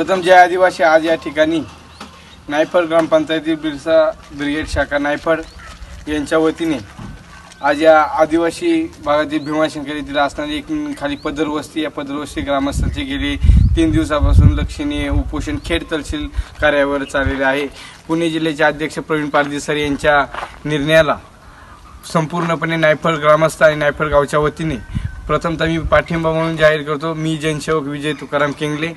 प्रथम जे आदिवासी आज या ठिकाणी नायफड ग्रामपंचायती बिरसा ब्रिगेड शाखा नायफड यांच्या वतीने आज या आदिवासी भागातील भीमाशंकर येथील असणारी एक खाली पदरवस्ती या पदरवस्ती ग्रामस्थांचे गेले. तीन दिवसापासून लक्षणीय उपोषण खेड तहसील कार्यावर चाललेले आहे. पुणे जिल्ह्याचे अध्यक्ष प्रवीण पारदेसर यांच्या निर्णयाला संपूर्णपणे नायफळ ग्रामस्थ आणि नायफळ गावच्या वतीने प्रथमतः मी पाठिंबा म्हणून जाहीर करतो. मी जनसेवक विजय तुकाराम केंगले.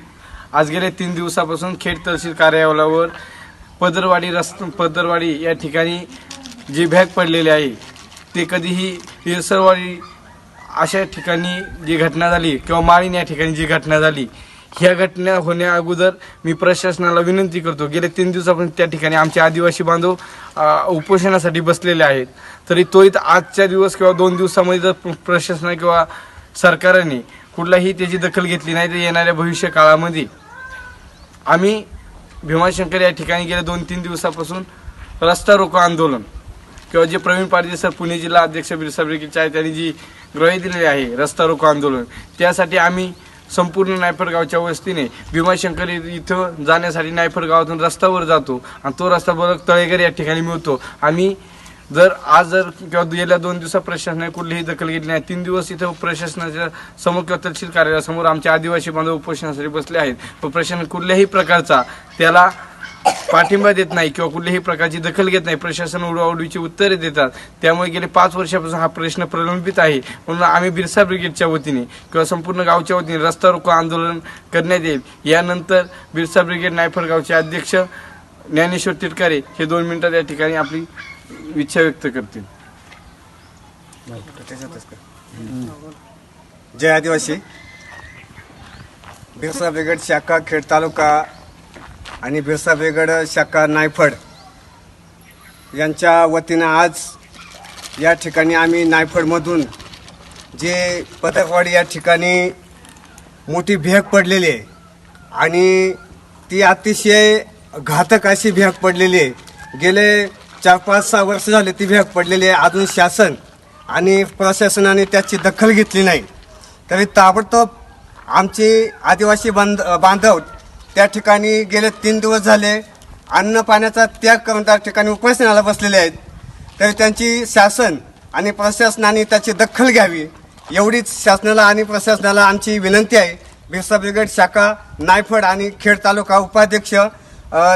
आज गेले तीन दिवसापासून खेड तहसील कार्यालयावर पदरवाडी रस्त पदरवाडी या ठिकाणी जे बॅग पडलेले आहे ते कधीही हिरसरवाडी अशा ठिकाणी जी घटना झाली किंवा माळीन या ठिकाणी जी घटना झाली ह्या घटना होण्या अगोदर मी प्रशासनाला विनंती करतो. गेल्या तीन दिवसापासून त्या ठिकाणी आमचे आदिवासी बांधव उपोषणासाठी बसलेले आहेत. तरी त्वरित आजच्या दिवस किंवा दोन दिवसामध्ये जर प्रशासना किंवा सरकारने कुठलाही त्याची दखल घेतली नाही तर येणाऱ्या भविष्य काळामध्ये आम्ही भीमाशंकर या ठिकाणी गेल्या दोन तीन दिवसापासून रस्ता रोको आंदोलन. किंवा जे प्रवीण पाटील सर पुणे जिल्हा अध्यक्ष बिरसा ब्रिगेडचे आहे त्यांनी जी ग्वाही दिलेली आहे रस्ता रोको आंदोलन त्यासाठी आम्ही संपूर्ण नायफडगावच्या वस्तीने भीमाशंकर इथं जाण्यासाठी नायफडगावातून रस्त्यावर जातो. आणि तो रस्ता बरोबर तळेगर या ठिकाणी मिळतो. आम्ही जर आज जर किंवा गेल्या दोन दिवसात प्रशासनाने कुठलीही दखल घेतली नाही तीन दिवस इथं प्रशासनाच्या समोर किंवा तहसील कार्यालयासमोर आमचे आदिवासी बांधव उपोषणासाठी बसले आहेत. पण प्रशासन कुठल्याही प्रकारचा त्याला पाठिंबा देत नाही किंवा कुठल्याही प्रकारची दखल घेत नाही. प्रशासन उडवाउडवीची उत्तरे देतात. त्यामुळे गेले पाच वर्षापासून हा प्रश्न प्रलंबित आहे. म्हणून आम्ही बिरसा ब्रिगेडच्या वतीने किंवा संपूर्ण गावच्या वतीने रस्ता रोको आंदोलन करण्यात येईल. यानंतर बिरसा ब्रिगेड नायफर गावचे अध्यक्ष ज्ञानेश्वर तिटकारे हे दोन मिनिटात या ठिकाणी आपली इच्छा व्यक्त करतील. जय आदिवासी. बिरसा ब्रिगेड शाखा खेड तालुका आणि बिरसा ब्रिगेड शाखा नायफड यांच्या वतीनं आज या ठिकाणी आम्ही नायफडमधून जे पदकवाडी या ठिकाणी मोठी भेग पडलेली आहे आणि ती अतिशय घातक अशी भेग पडलेली आहे. गेले चार पाच सहा वर्ष झाले ती भेग पडलेली आहे. अजून शासन आणि प्रशासनाने त्याची दखल घेतली नाही. तरी ताबडतोब आमचे आदिवासी बांध बांधव त्या ठिकाणी गेले तीन दिवस झाले. अन्न पाण्याचा त्याग करून त्या ठिकाणी उपासनाला बसलेले आहेत. तरी त्यांची शासन आणि प्रशासनाने त्याची दखल घ्यावी एवढीच शासनाला आणि प्रशासनाला आमची विनंती आहे. बिरसा ब्रिगेड शाखा नायफड आणि खेड तालुका उपाध्यक्ष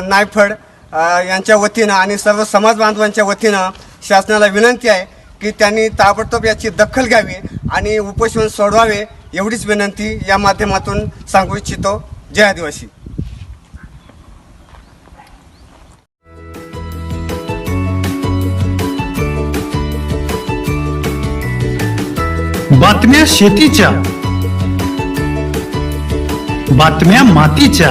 नायफड यांच्या वतीनं आणि सर्व समाज बांधवांच्या वतीनं शासनाला विनंती आहे की त्यांनी ताबडतोब याची दखल घ्यावी आणि उपोषण सोडवावे एवढीच विनंती या माध्यमातून सांगू इच्छितो. जय आदिवासी. बातम्या शेतीच्या बातम्या मातीच्या